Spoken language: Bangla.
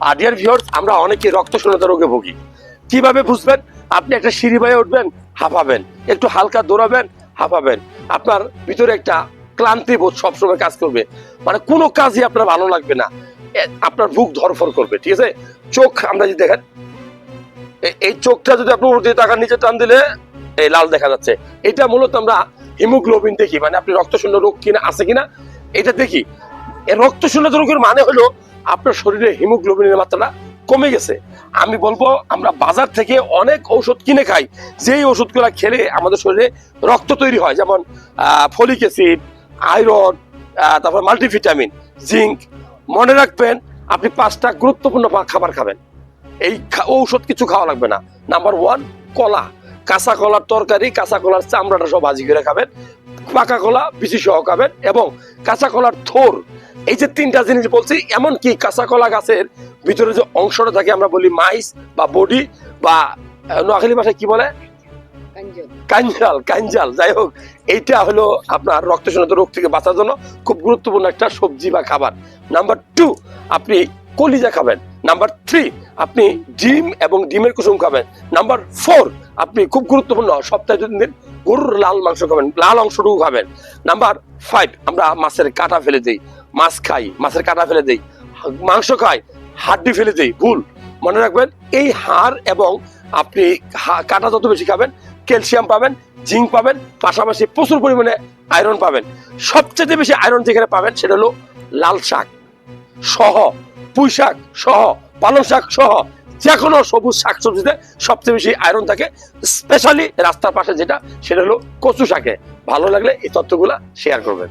আর ডিয়ার আমরা অনেকে রক্ত শূন্যতা রোগে ভুগি। কীভাবে বুঝবেন? আপনি একটা সিঁড়ি বাইয়ে উঠবেন, হাঁপাবেন। একটু হালকা দৌড়াবেন, হাঁপাবেন। আপনার ভিতরে একটা ক্লান্তি বোধ সবসময় কাজ করবে। মানে কোনো কাজই আপনার ভালো লাগবে না। আপনার বুক ধরফর করবে, ঠিক আছে? চোখ, আমরা যদি দেখেন এই চোখটা যদি আপনি দিয়ে টাকার নিচে টান দিলে, এই লাল দেখা যাচ্ছে। এটা মূলত আমরা হিমোগ্লোবিন দেখি। মানে আপনি রক্ত শূন্য রোগ কিনা, আছে কিনা, এটা দেখি। রক্ত শূন্যতা রোগের মানে হলো আপনার শরীরে হিমোগ্লোবিনের মাত্রাটা কমে গেছে। আমি বলব, আমরা বাজার থেকে অনেক ঔষধ কিনে খাই। যেই ওষুধগুলো খেলে আমাদের শরীরে রক্ত তৈরি হয়, যেমন ফলিক অ্যাসিড, আয়রন তারপর মাল্টিভিটামিন, জিঙ্ক। মনে রাখবেন, আপনি পাঁচটা গুরুত্বপূর্ণ খাবার খাবেন। এই ঔষধ কিছু খাওয়া লাগবে না। নাম্বার ওয়ান কলা। কাঁচা কলার তরকারি, কাঁচা কলার চামড়াটা সব ভাজি করে খাবেন। পাকা কলা বিচি সহ খাবেন এবং কাঁচা কলার থোর। এই যে তিনটা জিনিস বলছি এমনকি কাঁচা কলা গাছের ভিতরে যে অংশটা থাকে আমরা বলি মাইস বা বডি বা নোয়াখালী ভাষায় কি বলে? কাঞ্জাল। কাঞ্জাল যাই হোক এইটা হলো আপনার রক্ত শূন্যতা রোগ থেকে বাঁচার জন্য খুব গুরুত্বপূর্ণ একটা সবজি বা খাবার। নাম্বার টু আপনি কলিজা খাবেন। নাম্বার থ্রি আপনি ডিম এবং ডিমের কুসুম খাবেন। নাম্বার ফোর আপনি খুব গুরুত্বপূর্ণ সপ্তাহে দুদিন দিন গরুর লাল মাংস খাবেন, লাল অংশটুকু খাবেন। নাম্বার ফাইভ আমরা মাছের কাটা ফেলে দিই, মাছ খাই, মাছের কাটা ফেলে দিই, মাংস খাই, হাড্ডি ফেলে দিই, ভুল। মনে রাখবেন, এই হাড় এবং আপনি কাটা যত বেশি খাবেন, ক্যালসিয়াম পাবেন, জিঙ্ক পাবেন, পাশাপাশি প্রচুর পরিমাণে আয়রন পাবেন। সবচেয়ে বেশি আয়রন যেখানে পাবেন, সেটা হলো লাল শাক। সহ, পুঁই শাক সহ, পালং শাক সহ যে কোনো সবুজ শাকসবজিতে সবচেয়ে বেশি আয়রন থাকে স্পেশালি রাস্তার পাশে যেটা, সেটা হলো কচু শাকে। ভালো লাগলে এই তথ্যগুলা শেয়ার করবেন।